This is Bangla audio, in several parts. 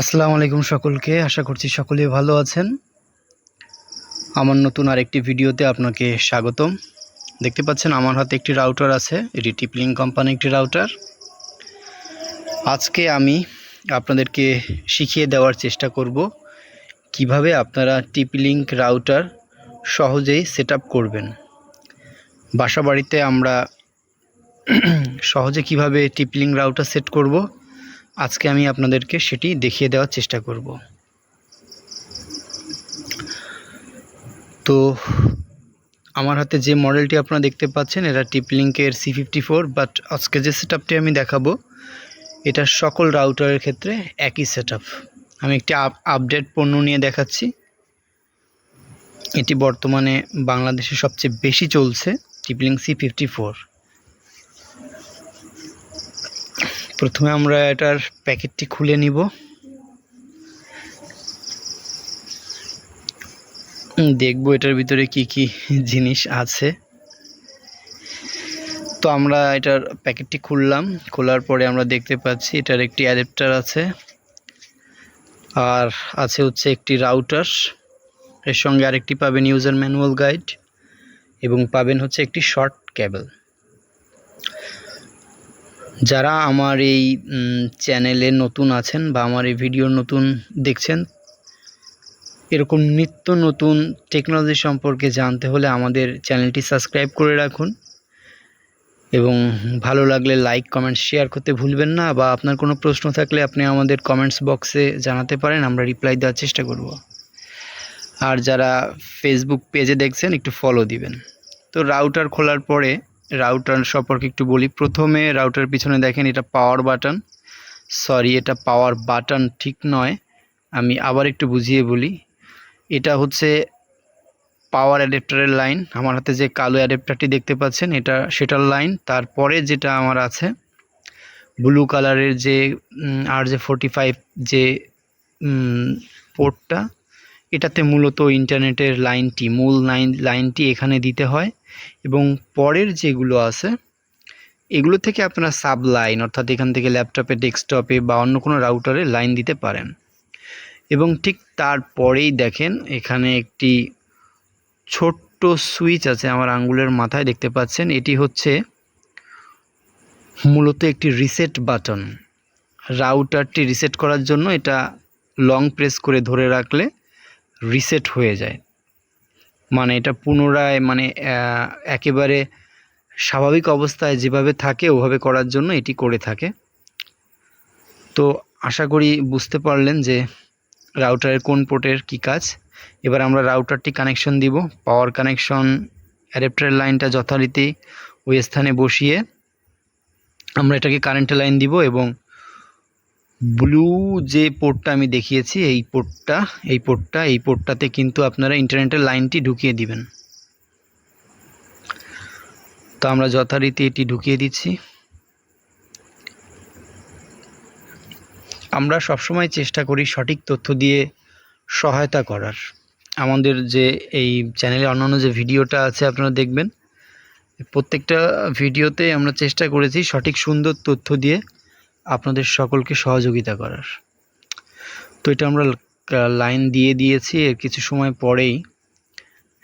আসসালামু আলাইকুম সকলকে, আশা করছি সকলে ভালো আছেন। আমার নতুন আরেকটি ভিডিওতে আপনাকে স্বাগতম। দেখতে পাচ্ছেন আমার হাতে একটি রাউটার আছে, এটি টিপলিং কোম্পানি একটি রাউটার। আজকে আমি আপনাদেরকে শিখিয়ে দেওয়ার চেষ্টা করব কীভাবে আপনারা টিপলিংক রাউটার সহজেই সেট করবেন। বাসা বাড়িতে আমরা সহজে কীভাবে টিপলিং রাউটার সেট করব আজকে আমি আপনাদেরকে সেটি দেখিয়ে দেওয়ার চেষ্টা করব। তো আমার হাতে যে মডেলটি আপনারা দেখতে পাচ্ছেন, এটা টিপলিংকের সি ফিফটি ফোর বাট আজকে যে সেট আমি দেখাবো, এটা সকল রাউটারের ক্ষেত্রে একই সেট আমি একটি আপ আপডেট পণ্য নিয়ে দেখাচ্ছি। এটি বর্তমানে বাংলাদেশে সবচেয়ে বেশি চলছে, টিপলিং সি ফিফটি ফোর প্রথমে আমরা এটার প্যাকেটটি খুলে নিব। দেখব এটার ভিতরে কি কি জিনিস আছে। তো আমরা এটার প্যাকেটটি খুললাম। খোলার পরে আমরা দেখতে পাচ্ছি এটার একটি অ্যাডাপ্টার আছে। আর আছে হচ্ছে একটি রাউটার। এর সঙ্গে আরেকটি পাবেন ইউজার ম্যানুয়াল গাইড এবং পাবেন হচ্ছে একটি শর্ট কেবল যারা আমার এই চ্যানেলে নতুন আছেন বা আমার এই ভিডিও নতুন দেখছেন, এরকম নিত্য নতুন টেকনোলজি সম্পর্কে জানতে হলে আমাদের চ্যানেলটি সাবস্ক্রাইব করে রাখুন এবং ভালো লাগলে লাইক কমেন্ট শেয়ার করতে ভুলবেন না বা আপনার কোনো প্রশ্ন থাকলে আপনি আমাদের কমেন্টস বক্সে জানাতে পারেন, আমরা রিপ্লাই দেওয়ার চেষ্টা করব। আর যারা ফেসবুক পেজে দেখছেন, একটু ফলো দিবেন। তো রাউটার খোলার পরে রাউটার সম্পর্কে একটু বলি। প্রথমে রাউটার পিছনে দেখেন এটা পাওয়ার বাটন সরি এটা পাওয়ার বাটন ঠিক নয়। আমি আবার একটু বুঝিয়ে বলি। এটা হচ্ছে পাওয়ার অ্যাডাপ্টারের লাইন আমার হাতে যে কালো অ্যাডাপ্টারটি দেখতে পাচ্ছেন, এটা সেটার লাইন তারপরে যেটা আমার আছে ব্লু কালারের যে আর যে ফোরটি ফাইভ যে পোর্টটা এটাতে মূলত ইন্টারনেটের লাইনটি, মূল লাইন, লাইনটি এখানে দিতে হয়। এবং পরের যেগুলো আছে, এগুলো থেকে আপনারা সাব লাইন অর্থাৎ এখান থেকে ল্যাপটপে, ডেস্কটপে বা অন্য কোনো রাউটারে লাইন দিতে পারেন। এবং ঠিক তারপরেই দেখেন, এখানে একটি ছোট্ট সুইচ আছে আমার আঙ্গুলের মাথায়, দেখতে পাচ্ছেন? এটি হচ্ছে মূলত একটি রিসেট বাটন। রাউটারটি রিসেট করার জন্য এটা লং প্রেস করে ধরে রাখলে রিসেট হয়ে যায়। মানে এটা পুনরায় মানে একেবারে স্বাভাবিক অবস্থায় যেভাবে থাকে, ওভাবে করার জন্য এটি করে থাকে। তো আশা করি বুঝতে পারলেন যে রাউটারের কোন পোর্টের কি কাজ। এবার আমরা রাউটারটি কানেকশন দিব। পাওয়ার কানেকশন অ্যাডাপ্টারের লাইনটা যথারীতি ওই স্থানে বসিয়ে আমরা এটাকে কারেন্টের লাইন দিব এবং ব্লু যে পোর্টটা আমি দেখিয়েছি, এই পোর্টটা এই পোর্টটা এই পোর্টটাতে কিন্তু আপনারা ইন্টারনেটের লাইনটি ঢুকিয়ে দিবেন। তো আমরা যথারীতি এটি ঢুকিয়ে দিচ্ছি। আমরা সবসময় চেষ্টা করি সঠিক তথ্য দিয়ে সহায়তা করার। আমাদের যে এই চ্যানেলে অন্যান্য যে ভিডিওটা আছে, আপনারা দেখবেন। প্রত্যেকটা ভিডিওতে আমরা চেষ্টা করেছি সঠিক সুন্দর তথ্য দিয়ে আপনাদের সকলকে সহযোগিতা করার। তো এটা আমরা লাইন দিয়ে দিয়েছি, এর কিছু সময় পরেই।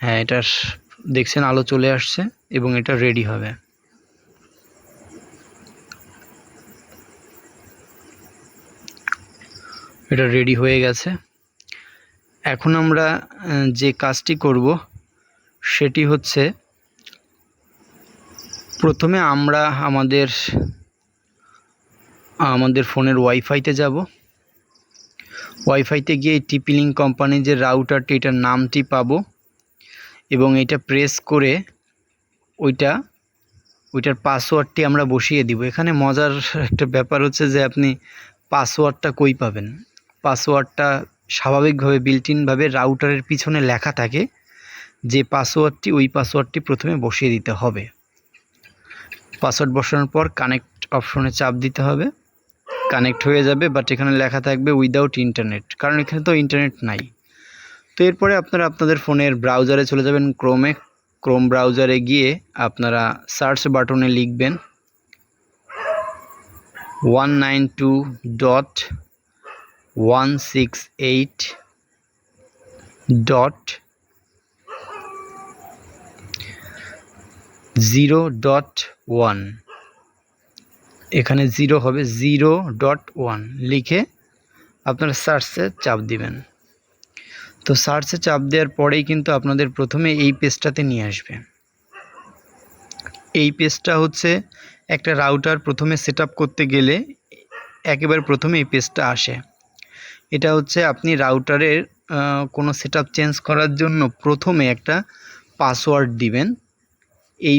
হ্যাঁ এটা দেখছেন আলো চলে আসছে এবং এটা রেডি হবে। এটা রেডি হয়ে গেছে। এখন আমরা যে কাজটি করব, সেটি হচ্ছে প্রথমে আমরা আমাদের আমাদের ফোনের ওয়াইফাইতে যাব। ওয়াইফাইতে গিয়ে টিপিলিং কোম্পানির যে রাউটারটি এটার নামটি পাবো এবং এটা প্রেস করে ওইটা, ওইটার পাসওয়ার্ডটি আমরা বসিয়ে দিব। এখানে মজার একটা ব্যাপার হচ্ছে যে আপনি পাসওয়ার্ডটা কই পাবেন? পাসওয়ার্ডটা স্বাভাবিকভাবে বিল্টিনভাবে রাউটারের পিছনে লেখা থাকে যে পাসওয়ার্ডটি, ওই পাসওয়ার্ডটি প্রথমে বসিয়ে দিতে হবে। পাসওয়ার্ড বসানোর পর কানেক্ট অপশনে চাপ দিতে হবে। কানেক্ট হয়ে যাবে বাট এখানে লেখা থাকবে উইদাউট ইন্টারনেট কারণ এখানে তো ইন্টারনেট নাই। তো এরপরে আপনারা আপনাদের ফোনের ব্রাউজারে চলে যাবেন ক্রোমে ক্রোম ব্রাউজারে গিয়ে আপনারা সার্চ বাটনে লিখবেন one nine two dot one six eight dot zero dot one এখানে জিরো হবে জিরো ডট ওয়ান লিখে আপনারা সার্চে চাপ দিবেন। তো সার্চে চাপ দেওয়ার পরেই কিন্তু আপনাদের প্রথমে এই পেজটাতে নিয়ে আসবে। এই পেজটা হচ্ছে একটা রাউটার প্রথমে সেট করতে গেলে একেবারে প্রথমে এই পেজটা আসে। এটা হচ্ছে আপনি রাউটারের কোনো সেট চেঞ্জ করার জন্য প্রথমে একটা পাসওয়ার্ড দিবেন। এই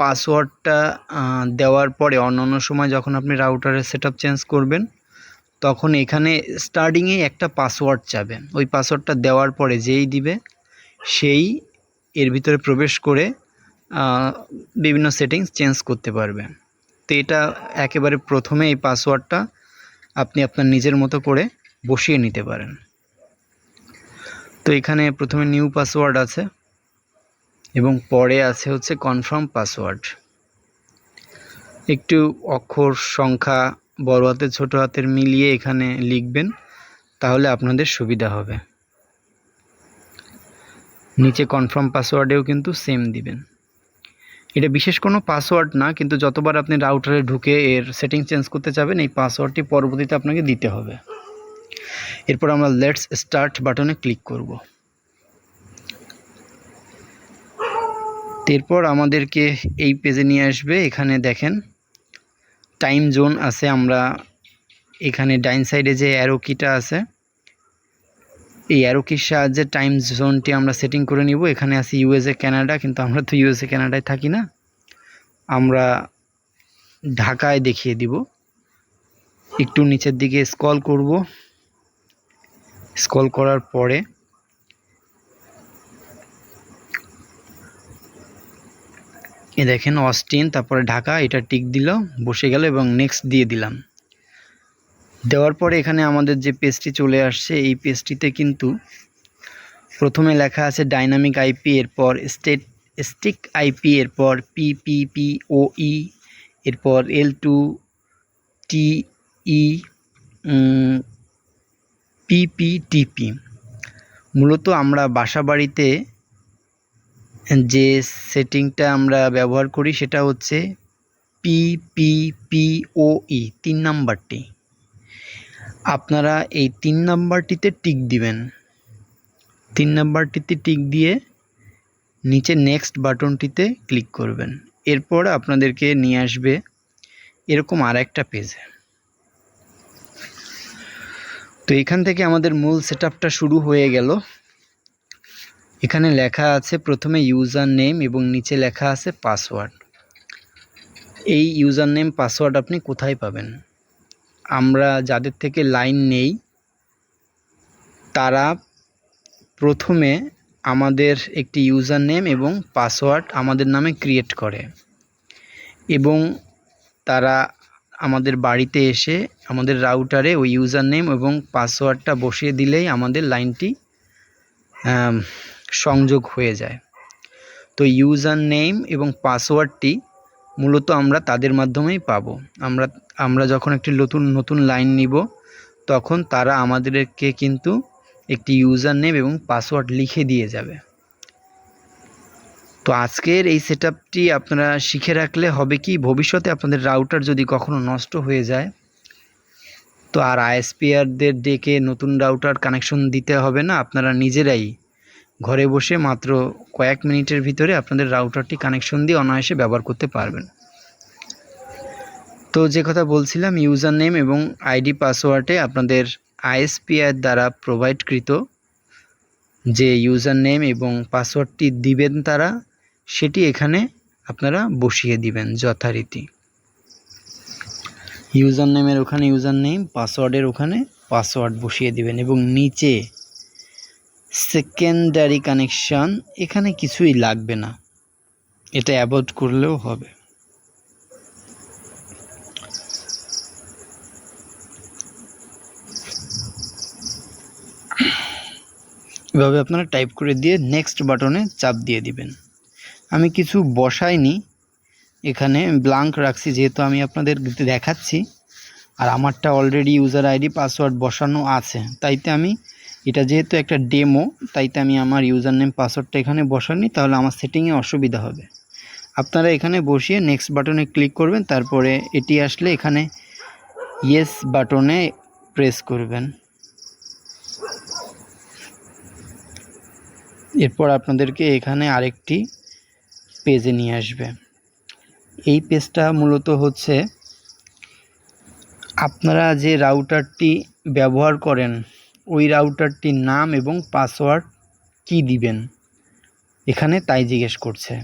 পাসওয়ার্ডটা দেওয়ার পরে অন্যান্য সময় যখন আপনি রাউটারের সেট চেঞ্জ করবেন, তখন এখানে স্টার্টিংয়ে একটা পাসওয়ার্ড চাবে। ওই পাসওয়ার্ডটা দেওয়ার পরে যেই দিবে, সেই এর ভিতরে প্রবেশ করে বিভিন্ন সেটিংস চেঞ্জ করতে পারবে। তো এটা একেবারে প্রথমে এই পাসওয়ার্ডটা আপনি আপনার নিজের মতো করে বসিয়ে নিতে পারেন। তো এখানে প্রথমে নিউ পাসওয়ার্ড আছে। এবং পরে আছে হচ্ছে কনফার্ম পাসওয়ার্ড একটু অক্ষর সংখ্যা বড় হাতের ছোট হাতের মিলিয়ে এখানে লিখবেন, তাহলে আপনাদের সুবিধা হবে। নিচে কনফার্ম পাসওয়ার্ডেও কিন্তু সেম দিবেন। এটা বিশেষ কোনো পাসওয়ার্ড না, কিন্তু যতবার আপনি রাউটারে ঢুকে এর সেটিং চেঞ্জ করতে চাবেন এই পাসওয়ার্ডটি পরবর্তীতে আপনাকে দিতে হবে। এরপর আমরা লেটস স্টার্ট বাটনে ক্লিক করব। এরপর আমাদেরকে এই পেজে নিয়ে আসবে। এখানে দেখেন টাইম জোন আছে, আমরা এখানে ডাইন সাইডে যে অ্যারো কিটা আছে, এই অ্যারো কির সাহায্যে টাইম জোনটি আমরা সেটিং করে নিব। এখানে আছে ইউএসএ কানাডা কিন্তু আমরা তো ইউএসএ কানাডায় থাকি না। আমরা ঢাকায় দেখিয়ে দিব। একটু নিচের দিকে স্ক্রল করব। স্ক্রল করার পরে এ দেখেন, অস্টিন, তারপরে ঢাকা, এটা টিক দিল, বসে গেল এবং নেক্সট দিয়ে দিলাম। দেওয়ার পরে এখানে আমাদের যে পেজটি চলে আসছে, এই পেজটিতে কিন্তু প্রথমে লেখা আছে ডাইনামিক আইপি এরপর স্টেট স্টিক আইপি এরপর পিপিপিওই এরপর এল টু টিই পিপিটিপি মূলত আমরা বাসা বাড়িতে যে সেটিংটা আমরা ব্যবহার করি সেটা হচ্ছে পিপিপিওই তিন নাম্বারটি। আপনারা এই তিন নাম্বারটিতে টিক দিবেন। তিন নাম্বারটিতে টিক দিয়ে নিচে নেক্সট বাটনটিতে ক্লিক করবেন। এরপর আপনাদেরকে নিয়ে আসবে এরকম আর একটা পেজে। তো এখান থেকে আমাদের মূল সেট শুরু হয়ে গেল। এখানে লেখা আছে প্রথমে ইউজার নেম এবং নিচে লেখা আছে পাসওয়ার্ড। এই ইউজার নেম পাসওয়ার্ড আপনি কোথায় পাবেন? আমরা যাদের থেকে লাইন নেই, তারা প্রথমে আমাদের একটি ইউজার নেম এবং পাসওয়ার্ড আমাদের নামে ক্রিয়েট করে এবং তারা আমাদের বাড়িতে এসে আমাদের রাউটারে ওই ইউজার নেম এবং পাসওয়ার্ডটা বসিয়ে দিলেই আমাদের লাইনটি সংযোগ হয়ে যায়। তো ইউজার নেম এবং পাসওয়ার্ডটি মূলত আমরা তাদের মাধ্যমেই পাবো। আমরা আমরা যখন একটি নতুন নতুন লাইন নিব, তখন তারা আমাদেরকে কিন্তু একটি ইউজার নেম এবং পাসওয়ার্ড লিখে দিয়ে যাবে। তো আজকের এই সেট আপনারা শিখে রাখলে হবে কি, ভবিষ্যতে আপনাদের রাউটার যদি কখনো নষ্ট হয়ে যায়, তো আর আইএসপিআরদের ডেকে নতুন রাউটার কানেকশন দিতে হবে না, আপনারা নিজেরাই ঘরে বসে মাত্র কয়েক মিনিটের ভিতরে আপনাদের রাউটারটি কানেকশন দিয়ে অনায়াসে ব্যবহার করতে পারবেন। তো যে কথা বলছিলাম ইউজার নেম এবং আইডি পাসওয়ার্ডে আপনাদের আইএসপিআর দ্বারা প্রোভাইডকৃত যে ইউজার নেম এবং পাসওয়ার্ডটি দিবেন তারা, সেটি এখানে আপনারা বসিয়ে দিবেন যথারীতি। ইউজার নেমের ওখানে ইউজার নেম পাসওয়ার্ডের ওখানে পাসওয়ার্ড বসিয়ে দিবেন এবং নিচে সেকেন্ডারি কানেকশান এখানে কিছুই লাগবে না। এটা অ্যাভয়েড করলেও হবে। এভাবে আপনারা টাইপ করে দিয়ে নেক্সট বাটনে চাপ দিয়ে দিবেন। আমি কিছু বসাইনি। এখানে ব্লাঙ্ক রাখছি, যেহেতু আমি আপনাদের দেখাচ্ছি। আর আমারটা অলরেডি ইউজার আইডি পাসওয়ার্ড বসানো আছে। তাইতে আমি এটা যেহেতু একটা ডেমো তাইতে আমি আমার ইউজার নেম পাসওয়ার্ডটা এখানে বসানি তাহলে আমার সেটিংয়ে অসুবিধা হবে। আপনারা এখানে বসিয়ে নেক্সট বাটনে ক্লিক করবেন, তারপরে এটি আসলে এখানে ইয়েস বাটনে প্রেস করবেন। এরপর আপনাদেরকে এখানে আরেকটি পেজে নিয়ে আসবে। এই পেজটা মূলত হচ্ছে, আপনারা যে রাউটারটি ব্যবহার করেন ওই রাউটারটির নাম এবং পাসওয়ার্ড কি দিবেন? এখানে তাই জিজ্ঞেস করছে।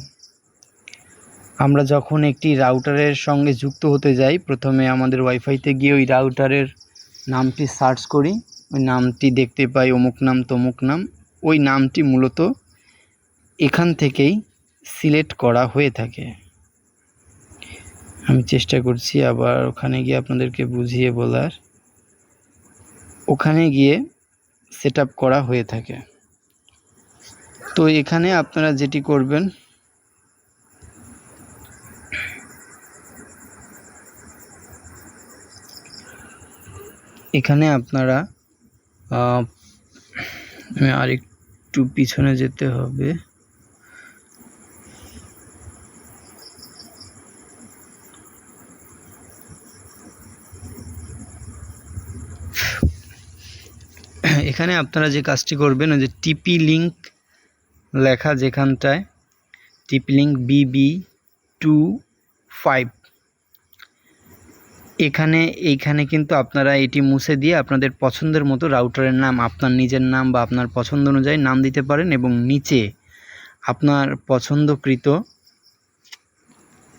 আমরা যখন একটি রাউটারের সঙ্গে যুক্ত হতে যাই, প্রথমে আমাদের ওয়াইফাইতে গিয়ে ওই রাউটারের নামটি সার্চ করি। ওই নামটি দেখতে পাই অমুক নাম, তমুক নাম। ওই নামটি মূলত এখান থেকেই সিলেক্ট করা হয়ে থাকে। আমি চেষ্টা করছি আবার ওখানে গিয়ে আপনাদেরকে বুঝিয়ে বলার। ওখানে গিয়ে সেট করা হয়ে থাকে। তো এখানে আপনারা যেটি করবেন, এখানে আপনারা আরেকটু পিছনে যেতে হবে। এখানে আপনারা যে কাজটি করবেন, ওই যে টিপি লিঙ্ক লেখা যেখানটায়, TP link BB two five এখানে, এইখানে কিন্তু আপনারা এটি মুছে দিয়ে আপনাদের পছন্দের মতো রাউটারের নাম, আপনার নিজের নাম বা আপনার পছন্দ অনুযায়ী নাম দিতে পারেন এবং নিচে আপনার পছন্দকৃত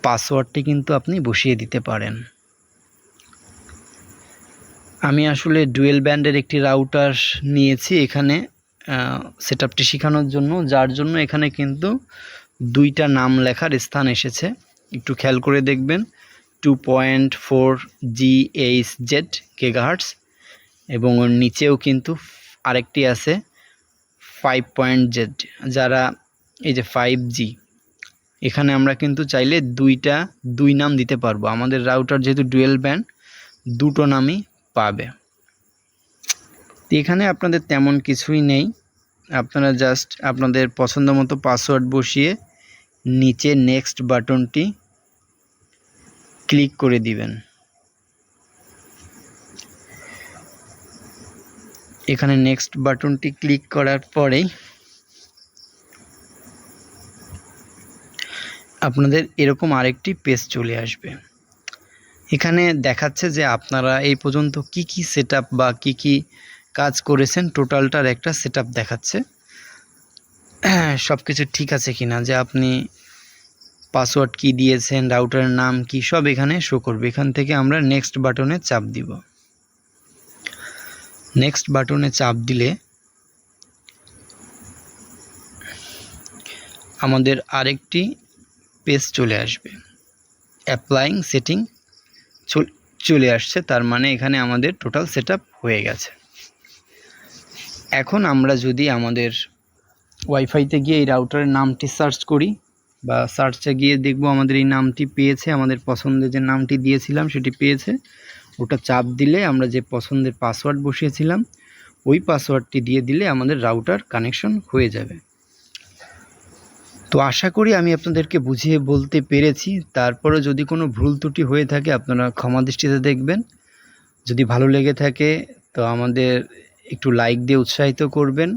পাসওয়ার্ডটি কিন্তু আপনি বসিয়ে দিতে পারেন। আমি আসলে ডুয়েল ব্যান্ডের একটি রাউটার নিয়েছি এখানে সেট আপটি শেখানোর জন্য, যার জন্য এখানে কিন্তু দুইটা নাম লেখার স্থান এসেছে। একটু খেয়াল করে দেখবেন two point four G H Z gigahertz এবং ওর নিচেও কিন্তু আরেকটি আছে ফাইভ পয়েন্ট জেড যারা এই যে ফাইভ জি এখানে আমরা কিন্তু চাইলে দুইটা, দুই নাম দিতে পারব। আমাদের রাউটার যেহেতু ডুয়েল ব্যান্ড, দুটো নামই পাবে। তো এখানে আপনাদের তেমন কিছুই নেই। আপনারা জাস্ট আপনাদের পছন্দ মতো পাসওয়ার্ড বসিয়ে নিচে নেক্সট বাটনটি ক্লিক করে দিবেন। এখানে নেক্সট বাটনটি ক্লিক করার পরেই আপনাদের এরকম আরেকটি পেজ চলে আসবে। এখানে দেখাচ্ছে যে আপনারা এই পর্যন্ত কি কি সেটআপ বা কি কি কাজ করেছেন টোটালটার একটা সেটআপ দেখাচ্ছে। সব কিছু ঠিক আছে কিনা, যে আপনি পাসওয়ার্ড কি দিয়েছেন রাউটারের নাম কি, সব এখানে শো করবে। এখান থেকে আমরা নেক্সট বাটনে চাপ দিব। নেক্সট বাটনে চাপ দিলে আমাদের আরেকটি পেজ চলে আসবে। অ্যাপ্লাইং সেটিং চলে আসছে, তার মানে এখানে আমাদের টোটাল সেট হয়ে গেছে। এখন আমরা যদি আমাদের ওয়াইফাইতে গিয়ে এই রাউটারের নামটি সার্চ করি, বা সার্চে গিয়ে দেখব আমাদের এই নামটি পেয়েছে, আমাদের পছন্দের যে নামটি দিয়েছিলাম সেটি পেয়েছে। ওটা চাপ দিলে আমরা যে পছন্দের পাসওয়ার্ড বসিয়েছিলাম, ওই পাসওয়ার্ডটি দিয়ে দিলে আমাদের রাউটার কানেকশন হয়ে যাবে। তো আশা করি আমি আপনাদেরকে বুঝিয়ে বলতে পেরেছি। তারপরে যদি কোনো ভুল ত্রুটি হয়ে থাকে, আপনারা ক্ষমা দৃষ্টিতে দেখবেন। যদি ভালো লেগে থাকে, তো আমাদের একটু লাইক দিয়ে উৎসাহিত করবেন।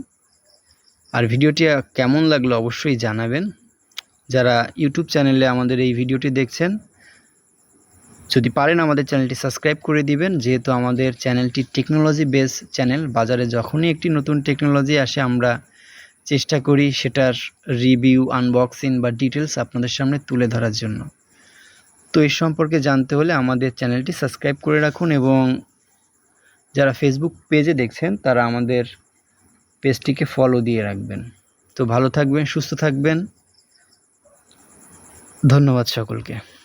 আর ভিডিওটি কেমন লাগল অবশ্যই জানাবেন। যারা ইউটিউব চ্যানেলে আমাদের এই ভিডিওটি দেখছেন, যদি পারেন আমাদের চ্যানেলটি সাবস্ক্রাইব করে দিবেন। যেহেতু আমাদের চ্যানেলটি টেকনোলজি বেস চ্যানেল, বাজারে যখনই একটি নতুন টেকনোলজি আসে, আমরা চেষ্টা করি সেটার রিভিউ আনবক্সিং বা ডিটেলস আপনাদের সামনে তুলে ধরার জন্য। তো এর সম্পর্কে জানতে হলে আমাদের চ্যানেলটি সাবস্ক্রাইব করে রাখুন এবং যারা ফেসবুক পেজে দেখছেন, তারা আমাদের পেজটিকে ফলো দিয়ে রাখবেন। তো ভালো থাকবেন, সুস্থ থাকবেন। ধন্যবাদ সকলকে।